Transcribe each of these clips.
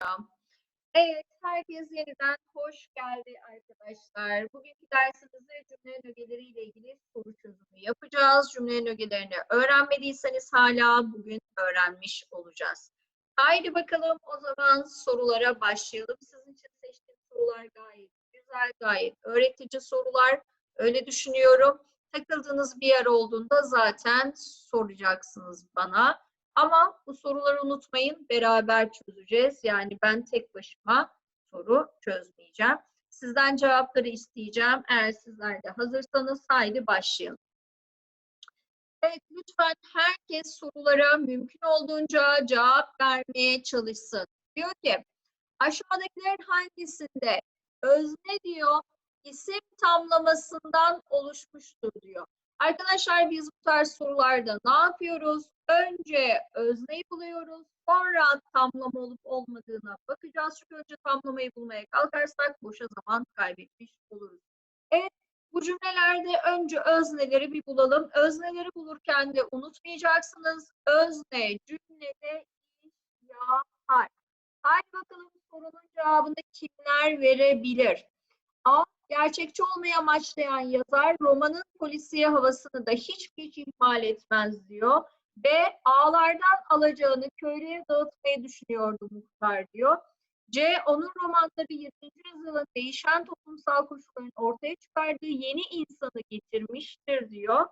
hocam. Evet, herkes yeniden hoş geldi arkadaşlar. Bugünkü dersimizde cümle ögeleriyle ilgili soru çözümü yapacağız. Cümlenin ögelerini öğrenmediyseniz hala bugün öğrenmiş olacağız. Haydi bakalım o zaman sorulara başlayalım. Sizin için seçtiğim sorular gayet güzel, gayet öğretici sorular. Öyle düşünüyorum. Takıldığınız bir yer olduğunda zaten soracaksınız bana. Ama bu soruları unutmayın, beraber çözeceğiz. Yani ben tek başıma soru çözmeyeceğim. Sizden cevapları isteyeceğim. Eğer sizler de hazırsanız haydi başlayalım. Evet, lütfen herkes sorulara mümkün olduğunca cevap vermeye çalışsın. Diyor ki, aşağıdakilerin hangisinde özne diyor, isim tamlamasından oluşmuştur diyor. Arkadaşlar biz bu tarz sorularda ne yapıyoruz? Önce özneyi buluyoruz. Sonra tamlama olup olmadığına bakacağız. Çünkü önce tamlamayı bulmaya kalkarsak boşa zaman kaybetmiş oluruz. Evet bu cümlelerde önce özneleri bir bulalım. Özneleri bulurken de unutmayacaksınız. Özne cümlede iş yapar. Haydi bakalım sorunun cevabını kimler verebilir? A. Gerçekçi olmaya amaçlayan yazar romanın polisiye havasını da hiç hiç ihmal etmez diyor. B. Ağlardan alacağını köylüye dağıtmayı düşünüyordu muhtar diyor. C. Onun romanları 20. yüzyılın değişen toplumsal koşulların ortaya çıkardığı yeni insanı getirmiştir diyor.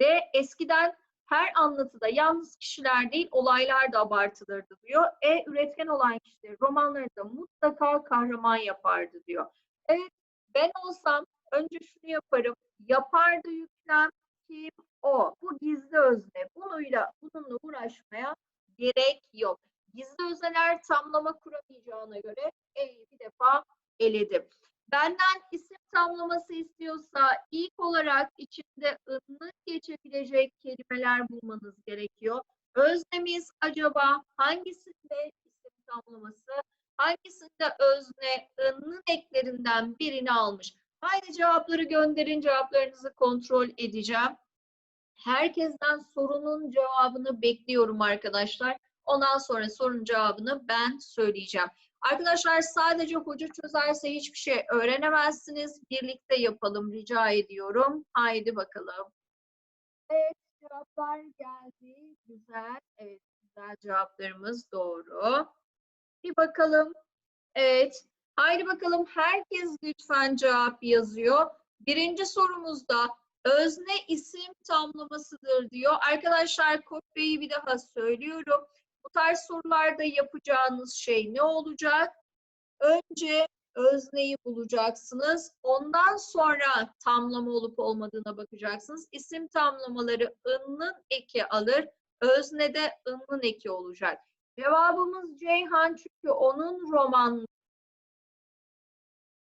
D. Eskiden her anlatıda yalnız kişiler değil olaylar da abartılırdı diyor. E. Üretken olan kişileri romanlarında mutlaka kahraman yapardı diyor. Evet ben olsam önce şunu yaparım. Yapardı yüklem kim o. Bu gizli özne. Bununla, bununla uğraşmaya gerek yok. Gizli özneler tamlama kuramayacağına göre E'yi bir defa eledim. Benden isim tamlaması istiyorsa ilk olarak içinde ınlık geçebilecek kelimeler bulmanız gerekiyor. Öznemiz acaba hangisinde isim tamlaması, hangisinde özne ının eklerinden birini almış? Haydi cevapları gönderin, cevaplarınızı kontrol edeceğim. Herkesten sorunun cevabını bekliyorum arkadaşlar. Ondan sonra sorunun cevabını ben söyleyeceğim. Arkadaşlar sadece hoca çözerse hiçbir şey öğrenemezsiniz. Birlikte yapalım rica ediyorum. Haydi bakalım. Evet cevaplar geldi. Güzel. Evet güzel cevaplarımız doğru. Bir bakalım. Evet. Haydi bakalım herkes lütfen cevap yazıyor. Birinci sorumuzda özne isim tamlamasıdır diyor. Arkadaşlar kopyayı bir daha söylüyorum. Bu tarz sorularda yapacağınız şey ne olacak? Önce özneyi bulacaksınız. Ondan sonra tamlama olup olmadığına bakacaksınız. İsim tamlamaları ınnın eki alır. Öznede ınnın eki olacak. Cevabımız Ceyhan çünkü onun roman o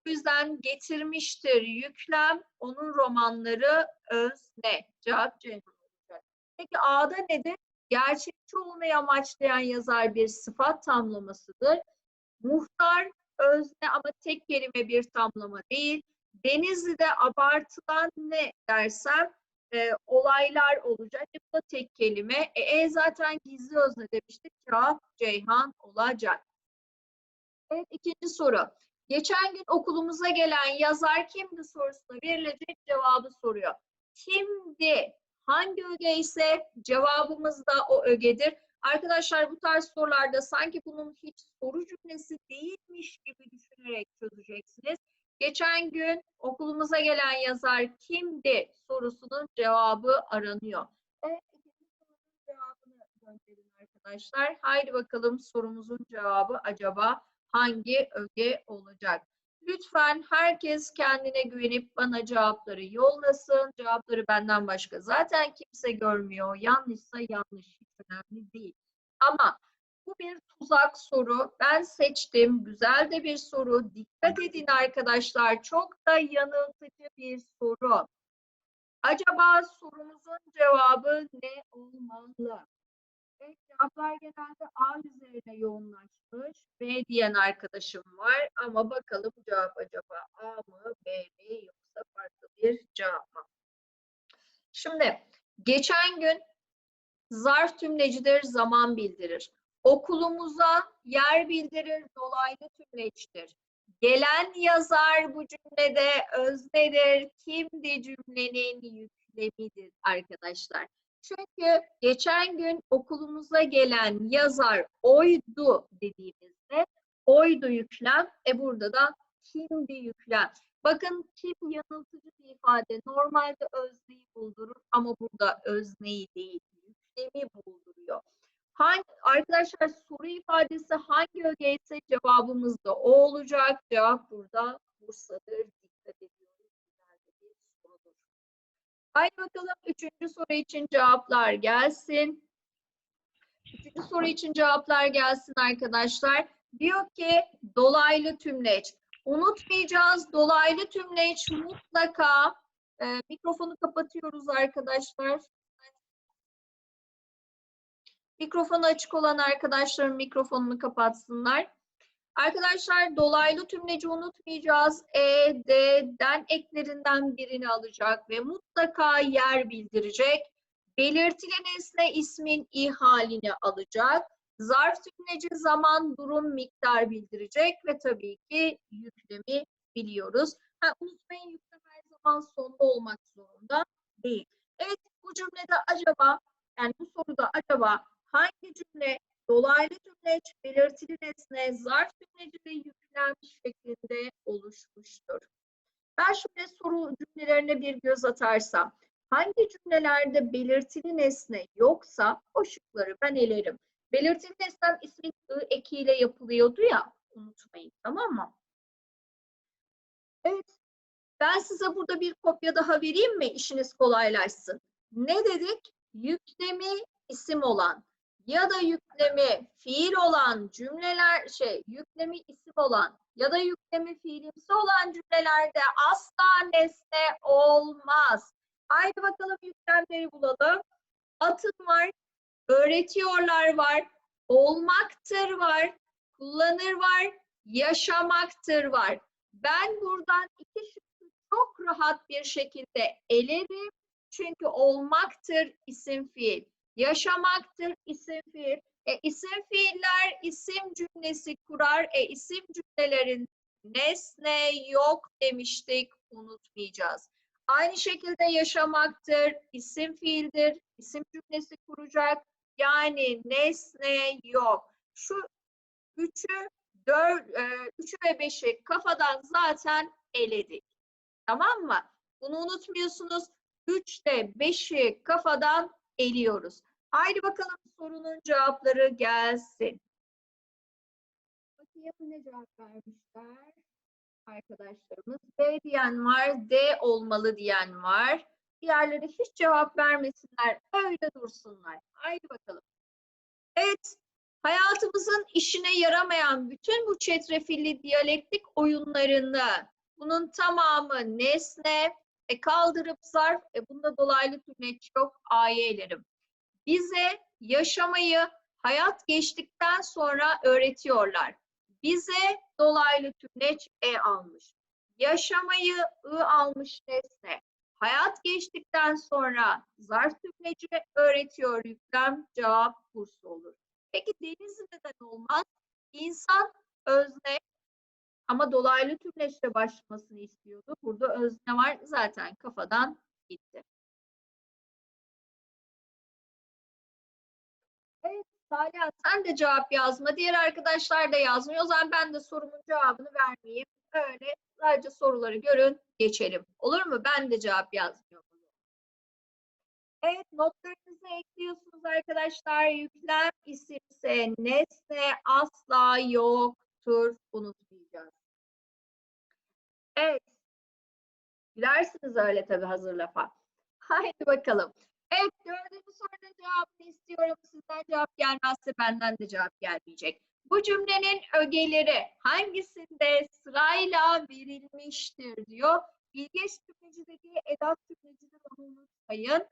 yüzden getirmiştir yüklem. Onun romanları özne. Cevap Ceyhan olacak. Peki A'da nedir? Gerçekçi olmayı amaçlayan yazar bir sıfat tamlamasıdır. Muhtar özne ama tek kelime bir tamlama değil. Denizli'de abartılan ne dersem e, olaylar olacak. E, bu da tek kelime. E, e zaten gizli özne demiştik. Cevap Ceyhan olacak. Evet ikinci soru. Geçen gün okulumuza gelen yazar kimdi sorusuna verilecek cevabı soruyor. Kimdi? Hangi öge ise cevabımız da o ögedir. Arkadaşlar bu tarz sorularda sanki bunun hiç soru cümlesi değilmiş gibi düşünerek çözeceksiniz. Geçen gün okulumuza gelen yazar kimdi sorusunun cevabı aranıyor. Evet, cevabını gönderin arkadaşlar. Haydi bakalım sorumuzun cevabı acaba hangi öge olacak? Lütfen herkes kendine güvenip bana cevapları yollasın. Cevapları benden başka zaten kimse görmüyor. Yanlışsa yanlış, hiç önemli değil. Ama bu bir tuzak soru. Ben seçtim. Güzel de bir soru. Dikkat edin arkadaşlar. Çok da yanıltıcı bir soru. Acaba sorumuzun cevabı ne olmalı? Evet, cevaplar genelde A üzerine yoğunlaşmış. B diyen arkadaşım var ama bakalım cevap acaba A mı B mi yoksa farklı bir cevap mı? Şimdi geçen gün zarf tümlecidir zaman bildirir. okulumuza yer bildirir dolaylı tümleçtir. Gelen yazar bu cümlede öznedir. Kimdi cümlenin yüklemidir arkadaşlar. Çünkü geçen gün okulumuza gelen yazar oydu dediğimizde oydu yüklem. E burada da kimdi yüklem. Bakın kim yanıltıcı bir ifade. Normalde özneyi buldurur ama burada özneyi değil, yüklemi bulduruyor. Hangi, arkadaşlar soru ifadesi hangi öge ise cevabımız da o olacak. Cevap burada Bursa'dır. Dikkat ediyoruz. Güzel bir sorudur. Haydi bakalım üçüncü soru için cevaplar gelsin. Üçüncü soru için cevaplar gelsin arkadaşlar. Diyor ki dolaylı tümleç. Unutmayacağız dolaylı tümleç mutlaka e, mikrofonu kapatıyoruz arkadaşlar. Mikrofonu açık olan arkadaşların mikrofonunu kapatsınlar. Arkadaşlar dolaylı tümleci unutmayacağız. E, D'den eklerinden birini alacak ve mutlaka yer bildirecek. Belirtili nesne ismin i halini alacak. Zarf tümleci zaman, durum, miktar bildirecek ve tabii ki yüklemi biliyoruz. Ha, unutmayın yüklem her zaman sonda olmak zorunda değil. Evet bu cümlede acaba yani bu soruda acaba hangi cümle dolaylı tümleç, belirtili nesne, zarf tümleci ve yüklem şeklinde oluşmuştur? Ben şöyle soru cümlelerine bir göz atarsam, hangi cümlelerde belirtili nesne yoksa o şıkları ben elerim. Belirtili nesnem ismin ı ekiyle yapılıyordu ya, unutmayın tamam mı? Evet, ben size burada bir kopya daha vereyim mi işiniz kolaylaşsın? Ne dedik? Yüklemi isim olan ya da yüklemi fiil olan cümleler şey yüklemi isim olan ya da yüklemi fiilimsi olan cümlelerde asla nesne olmaz. Haydi bakalım yüklemleri bulalım. Atın var, öğretiyorlar var, olmaktır var, kullanır var, yaşamaktır var. Ben buradan iki şıkkı çok rahat bir şekilde elerim. Çünkü olmaktır isim fiil. Yaşamaktır isim fiil. E, isim fiiller isim cümlesi kurar. E, isim cümlelerin nesne yok demiştik unutmayacağız. Aynı şekilde yaşamaktır, isim fiildir, isim cümlesi kuracak. Yani nesne yok. Şu üçü, dört, e, üçü ve beşi kafadan zaten eledik. Tamam mı? Bunu unutmuyorsunuz. Üçte beşi kafadan eliyoruz. Haydi bakalım sorunun cevapları gelsin. Bakayım ne cevap vermişler arkadaşlarımız. B diyen var, D olmalı diyen var. Diğerleri hiç cevap vermesinler, öyle dursunlar. Haydi bakalım. Evet, hayatımızın işine yaramayan bütün bu çetrefilli diyalektik oyunlarını, bunun tamamı nesne, e kaldırıp zarf, e bunda dolaylı tümleç yok, ayelerim. Bize yaşamayı hayat geçtikten sonra öğretiyorlar. Bize dolaylı tümleç e almış. Yaşamayı ı almış nesne. Hayat geçtikten sonra zarf tümleci öğretiyor yüklem cevap kursu olur. Peki deniz neden olmaz? İnsan özne ama dolaylı tümleçle başlamasını istiyordu. Burada özne var zaten kafadan gitti. Salih sen de cevap yazma. Diğer arkadaşlar da yazmıyor. O zaman ben de sorumun cevabını vermeyeyim. Öyle sadece soruları görün geçelim. Olur mu? Ben de cevap yazmıyorum. Evet notlarınızı ekliyorsunuz arkadaşlar. Yüklem isimse nesne asla yoktur. Unutmayacağız. Evet. Gülersiniz öyle tabii hazır lafa. Haydi bakalım. Dördüncü sorunun cevabını istiyorum. Sizden cevap gelmezse benden de cevap gelmeyecek. Bu cümlenin ögeleri hangisinde sırayla verilmiştir diyor. Bilgeç tümleci dediği edat tümlecidir onu unutmayın.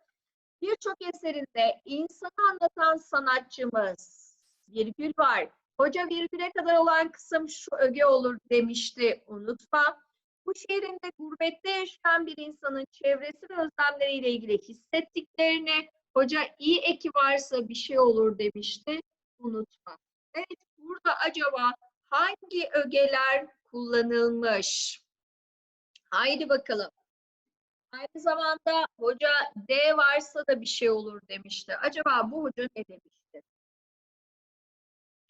Birçok eserinde insanı anlatan sanatçımız virgül var. Hoca virgüle kadar olan kısım şu öge olur demişti unutma. Bu şehrinde gurbette yaşayan bir insanın çevresi ve özlemleriyle ilgili hissettiklerini, hoca iyi eki varsa bir şey olur demişti. Unutma. Evet, burada acaba hangi ögeler kullanılmış? Haydi bakalım. Aynı zamanda hoca D varsa da bir şey olur demişti. Acaba bu hoca ne demişti?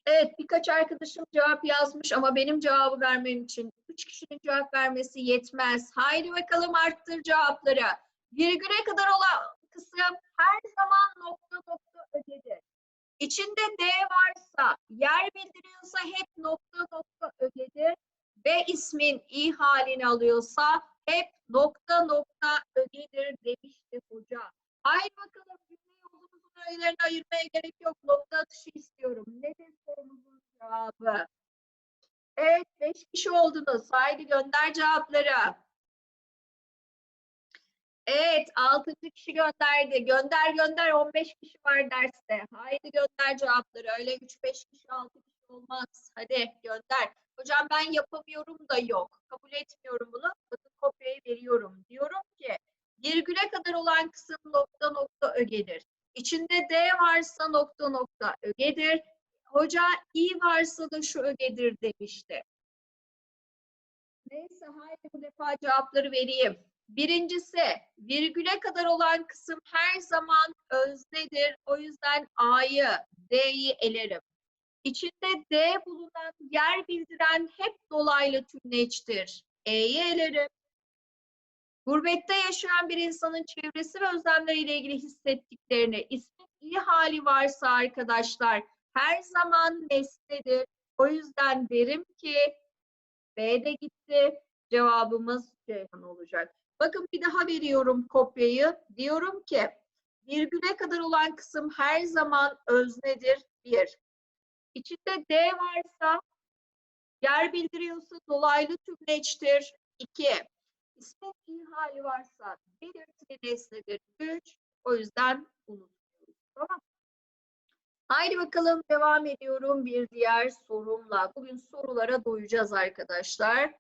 Evet, birkaç arkadaşım cevap yazmış ama benim cevabı vermem için üç kişinin cevap vermesi yetmez. Haydi bakalım arttır cevapları. Virgüle kadar olan kısım her zaman nokta nokta ögedir. İçinde D varsa, yer bildiriyorsa hep nokta nokta ögedir ve ismin i halini alıyorsa hep nokta nokta ögedir demişti hoca. Haydi bakalım öğelerine ayırmaya gerek yok. Nokta atışı istiyorum. Nedir sorumuzun cevabı? Evet, beş kişi oldunuz. Haydi gönder cevapları. Evet, altıncı kişi gönderdi. Gönder gönder, 15 kişi var derste. Haydi gönder cevapları. Öyle 3-5 kişi, 6 kişi olmaz. Hadi gönder. Hocam ben yapamıyorum da yok. Kabul etmiyorum bunu. Bakın kopyayı veriyorum. Diyorum ki virgüle kadar olan kısım nokta nokta ögedir. İçinde D varsa nokta nokta ögedir. Hoca i varsa da şu ögedir demişti. Neyse haydi bu defa cevapları vereyim. Birincisi virgüle kadar olan kısım her zaman öznedir. O yüzden A'yı, D'yi elerim. İçinde D bulunan yer bildiren hep dolaylı tümleçtir. E'yi elerim. Gurbette yaşayan bir insanın çevresi ve özlemleriyle ilgili hissettiklerini, ismin iyi hali varsa arkadaşlar her zaman nesnedir. O yüzden derim ki B de gitti. Cevabımız Ceyhan olacak. Bakın bir daha veriyorum kopyayı. Diyorum ki virgüle kadar olan kısım her zaman öznedir. Bir. İçinde D varsa yer bildiriyorsa dolaylı tümleçtir. İki. İsmin iyi hali varsa belirtili nesnedir. Üç. O yüzden unutmuyoruz. Tamam. Haydi bakalım devam ediyorum bir diğer sorumla. Bugün sorulara doyacağız arkadaşlar.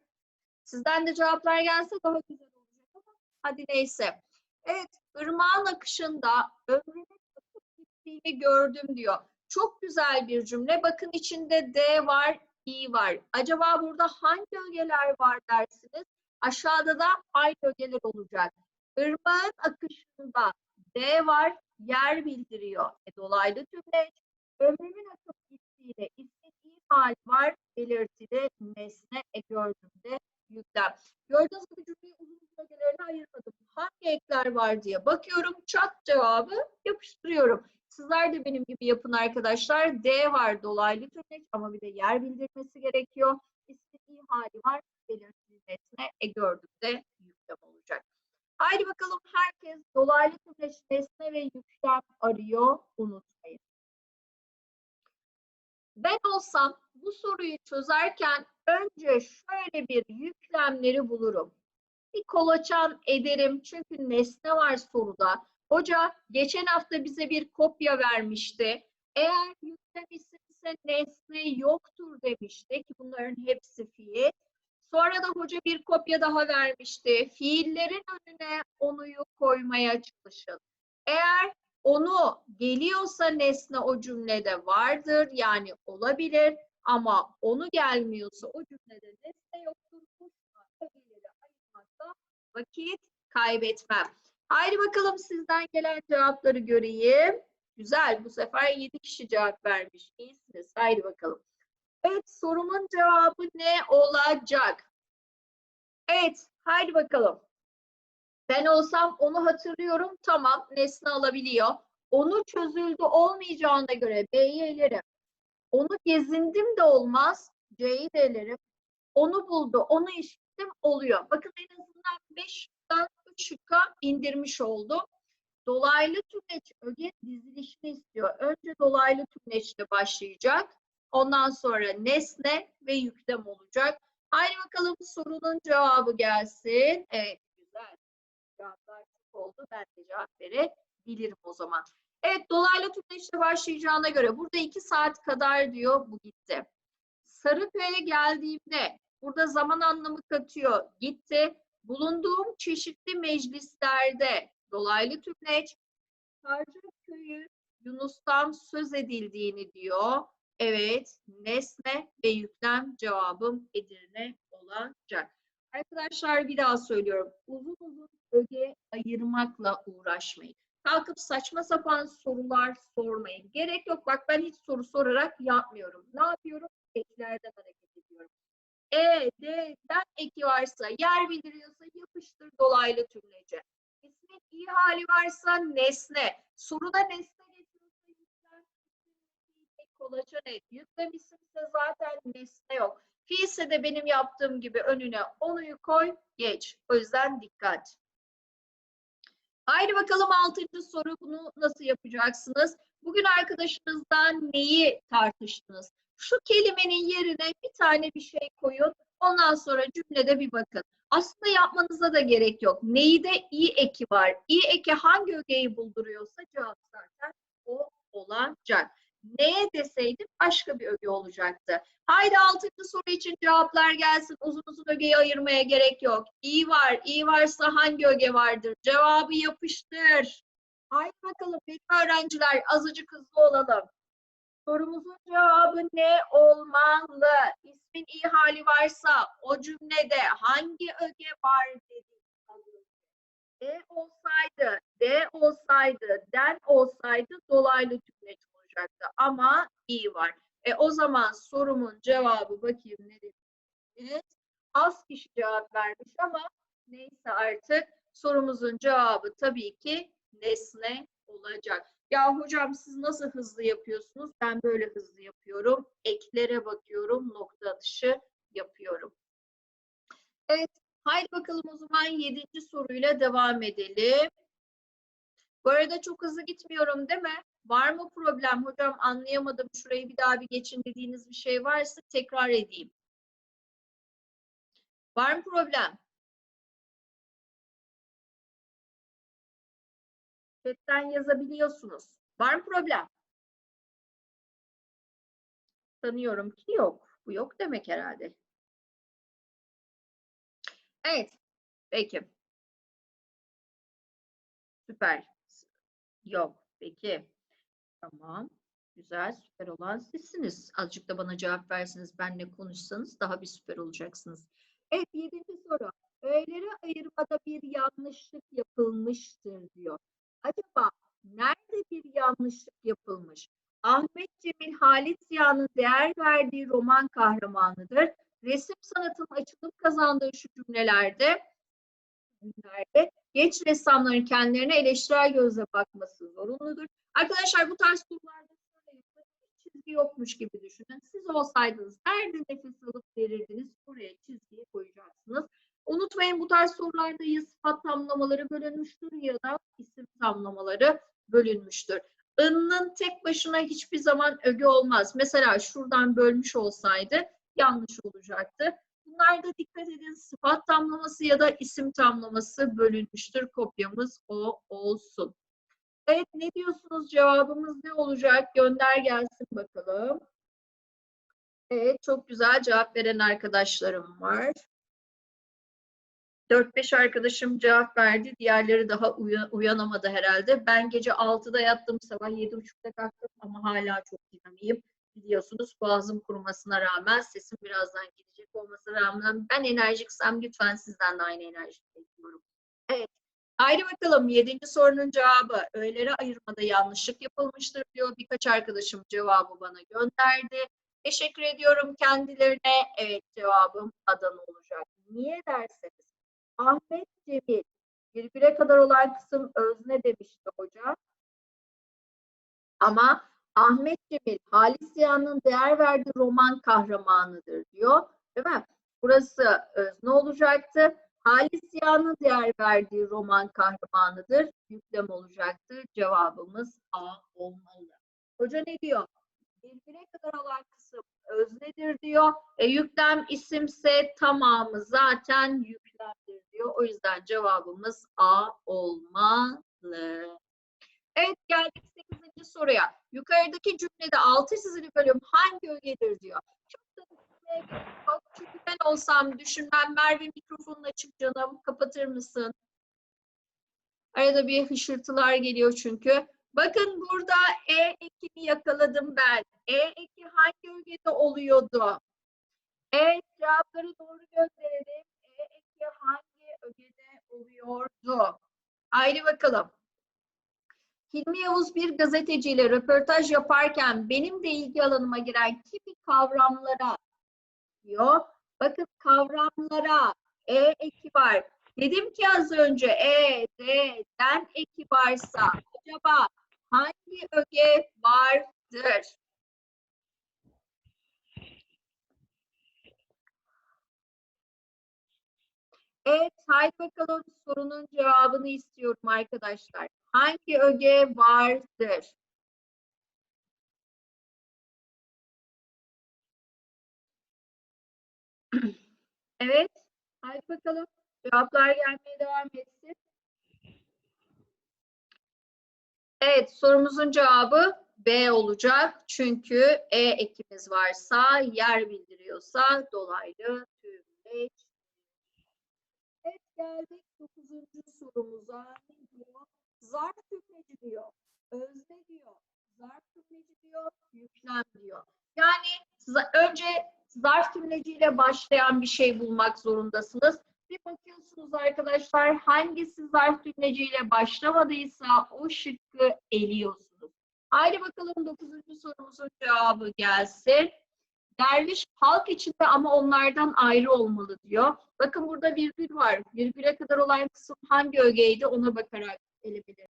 Sizden de cevaplar gelse daha güzel olacak ama hadi neyse. Evet, ırmağın akışında ömrünün akıp gittiğini gördüm diyor. Çok güzel bir cümle. Bakın içinde D var, i var. Acaba burada hangi ögeler var dersiniz? Aşağıda da aynı ögeler olacak. Irmağın akışında D var, yer bildiriyor. E, dolaylı tümleç. Ömrünün akıp gittiğine istediği hal var, belirtili nesne e, gördüğümde yüklem. Gördüğünüz gibi cümleyi uzun ögelerine ayırmadım. Hangi ekler var diye bakıyorum. Çat cevabı yapıştırıyorum. Sizler de benim gibi yapın arkadaşlar. D var dolaylı tümleç ama bir de yer bildirmesi gerekiyor. İstediği hali var, belirtili nesne e gördüğümde yüklem olacak. Haydi bakalım herkes dolaylı tümleç nesne ve yüklem arıyor. Unutmayın. Ben olsam bu soruyu çözerken önce şöyle bir yüklemleri bulurum. Bir kolaçan ederim çünkü nesne var soruda. Hoca geçen hafta bize bir kopya vermişti. Eğer yüklem isimse nesne yoktur demişti ki bunların hepsi fiil. Sonra da hoca bir kopya daha vermişti. Fiillerin önüne onuyu koymaya çalışın. Eğer onu geliyorsa nesne o cümlede vardır yani olabilir ama onu gelmiyorsa o cümlede nesne yoktur. Bu ögeleri ayırmakta vakit kaybetmem. Haydi bakalım sizden gelen cevapları göreyim. Güzel bu sefer 7 kişi cevap vermiş. İyisiniz. Haydi bakalım. Evet sorumun cevabı ne olacak? Evet haydi bakalım. Ben olsam onu hatırlıyorum. Tamam nesne alabiliyor. Onu çözüldü olmayacağına göre B'yi elerim. Onu gezindim de olmaz. C'yi de elerim. Onu buldu. Onu işittim oluyor. Bakın en azından 5 şıktan 3 şıkka indirmiş oldum. Dolaylı tümleç öge dizilişini istiyor. Önce dolaylı tümleçle başlayacak. Ondan sonra nesne ve yüklem olacak. Haydi bakalım sorunun cevabı gelsin. Evet güzel. Cevaplar çok oldu. Ben de cevap verebilirim o zaman. Evet dolaylı tümleçle başlayacağına göre burada iki saat kadar diyor bu gitti. Sarıköy'e geldiğimde burada zaman anlamı katıyor. Gitti. Bulunduğum çeşitli meclislerde dolaylı tümleç Sarıköy'ü Yunus'tan söz edildiğini diyor. Evet, nesne ve yüklem cevabım Edirne olacak. Arkadaşlar bir daha söylüyorum. Uzun uzun öge ayırmakla uğraşmayın. Kalkıp saçma sapan sorular sormayın. Gerek yok. Bak ben hiç soru sorarak yapmıyorum. Ne yapıyorum? Eklerden hareket ediyorum. E, D, den eki varsa, yer bildiriyorsa yapıştır dolaylı tümlece. İsmin iyi hali varsa nesne. Soruda nesne isim, tek kolaçan et. Yüklem isimse zaten nesne yok. Fiilse de benim yaptığım gibi önüne onuyu koy, geç. O yüzden dikkat. Haydi bakalım altıncı soru. Bunu nasıl yapacaksınız? Bugün arkadaşınızdan neyi tartıştınız? Şu kelimenin yerine bir tane bir şey koyun. Ondan sonra cümlede bir bakın. Aslında yapmanıza da gerek yok. Neyi de iyi eki var. İyi eki hangi ögeyi bulduruyorsa cevap zaten o olacak. Neye deseydim başka bir öge olacaktı. Haydi altıncı soru için cevaplar gelsin. Uzun uzun ögeyi ayırmaya gerek yok. İyi var. İyi varsa hangi öge vardır? Cevabı yapıştır. Haydi bakalım benim öğrenciler azıcık hızlı olalım. Sorumuzun cevabı ne olmalı? İsmin iyi hali varsa o cümlede hangi öge var dedik. D olsaydı, D olsaydı, den olsaydı dolaylı olacaktı. Ama iyi var. E o zaman sorumun cevabı bakayım ne demiş? Az kişi cevap vermiş ama neyse artık sorumuzun cevabı tabii ki nesne olacak. Ya hocam siz nasıl hızlı yapıyorsunuz? Ben böyle hızlı yapıyorum. Eklere bakıyorum, nokta atışı yapıyorum. Evet, haydi bakalım o zaman yedinci soruyla devam edelim. Bu arada çok hızlı gitmiyorum değil mi? Var mı problem? Hocam anlayamadım. Şurayı bir daha bir geçin dediğiniz bir şey varsa tekrar edeyim. Var mı problem? Chatten yazabiliyorsunuz. Var mı problem? Sanıyorum ki yok. Bu yok demek herhalde. Evet. Peki. Süper. Yok. Peki. Tamam. Güzel. Süper olan sizsiniz. Azıcık da bana cevap versiniz. Benle konuşsanız daha bir süper olacaksınız. Evet. Yedinci soru. Öğeleri ayırmada bir yanlışlık yapılmıştır diyor. Acaba nerede bir yanlışlık yapılmış? Ahmet Cemil Halit Ziya'nın değer verdiği roman kahramanıdır. Resim sanatının açılım kazandığı şu cümlelerde cümlelerde genç ressamların kendilerine eleştirel gözle bakması zorunludur. Arkadaşlar bu tarz hiç çizgi yokmuş gibi düşünün. Siz olsaydınız nerede nefes alıp verirdiniz? Buraya çizgiyi koyacaksınız. Unutmayın bu tarz sorularda ya sıfat tamlamaları bölünmüştür ya da isim tamlamaları bölünmüştür. I'nın tek başına hiçbir zaman öge olmaz. Mesela şuradan bölmüş olsaydı yanlış olacaktı. Bunlarda dikkat edin sıfat tamlaması ya da isim tamlaması bölünmüştür. Kopyamız o olsun. Evet ne diyorsunuz cevabımız ne olacak? Gönder gelsin bakalım. Evet çok güzel cevap veren arkadaşlarım var. 4-5 arkadaşım cevap verdi. Diğerleri daha uya- uyanamadı herhalde. Ben gece 6'da yattım, sabah 7.30'da kalktım ama hala çok dinamiyim. Biliyorsunuz boğazım kurumasına rağmen, sesim birazdan gidecek olmasına rağmen ben enerjiksem lütfen sizden de aynı enerji bekliyorum. Evet. Haydi bakalım 7. sorunun cevabı. Öğeleri ayırmada yanlışlık yapılmıştır diyor. Birkaç arkadaşım cevabı bana gönderdi. Teşekkür ediyorum kendilerine. Evet cevabım Adana olacak. Niye derseniz Ahmet Cemil virgüle kadar olan kısım özne demişti hocam. Ama Ahmet Cemil Halis Ziya'nın değer verdiği roman kahramanıdır diyor. Değil mi? Burası özne olacaktı. Halis Ziya'nın değer verdiği roman kahramanıdır. Yüklem olacaktı. Cevabımız A olmalı. Hoca ne diyor? Virgüle kadar olan kısım öznedir diyor. E, yüklem isimse tamamı zaten yüklemdir diyor. O yüzden cevabımız A olmalı. Evet geldik 8. soruya. Yukarıdaki cümlede altı çizili bölüm hangi ögedir diyor. Çok da yok. Çünkü ben olsam düşünmem. Merve mikrofonun açık canım. Kapatır mısın? Arada bir hışırtılar geliyor çünkü. Bakın burada E ekini yakaladım ben. E eki hangi ögede oluyordu? Evet cevapları doğru gönderelim. E eki hangi ögede oluyordu? Haydi bakalım. Hilmi Yavuz bir gazeteciyle röportaj yaparken benim de ilgi alanıma giren kimi kavramlara diyor. Bakın kavramlara E eki var. Dedim ki az önce E, D, den eki varsa acaba hangi öge vardır? Evet, haydi bakalım sorunun cevabını istiyorum arkadaşlar. Hangi öge vardır? Evet, haydi bakalım. Cevaplar gelmeye devam etsin. Evet, sorumuzun cevabı B olacak. Çünkü E ekimiz varsa, yer bildiriyorsa dolaylı tümleç. Geldik dokuzuncu sorumuza. Ne diyor? Zarf tümleci diyor. Özne diyor. Zarf tümleci diyor. Yüklem diyor. Yani önce zarf tümleciyle başlayan bir şey bulmak zorundasınız. Bir bakıyorsunuz arkadaşlar hangisi zarf tümleciyle başlamadıysa o şıkkı eliyorsunuz. Haydi bakalım dokuzuncu sorumuzun cevabı gelsin. Derviş halk içinde ama onlardan ayrı olmalı diyor. Bakın burada virgül var. Virgüle kadar olan kısım hangi ögeydi ona bakarak elebilir.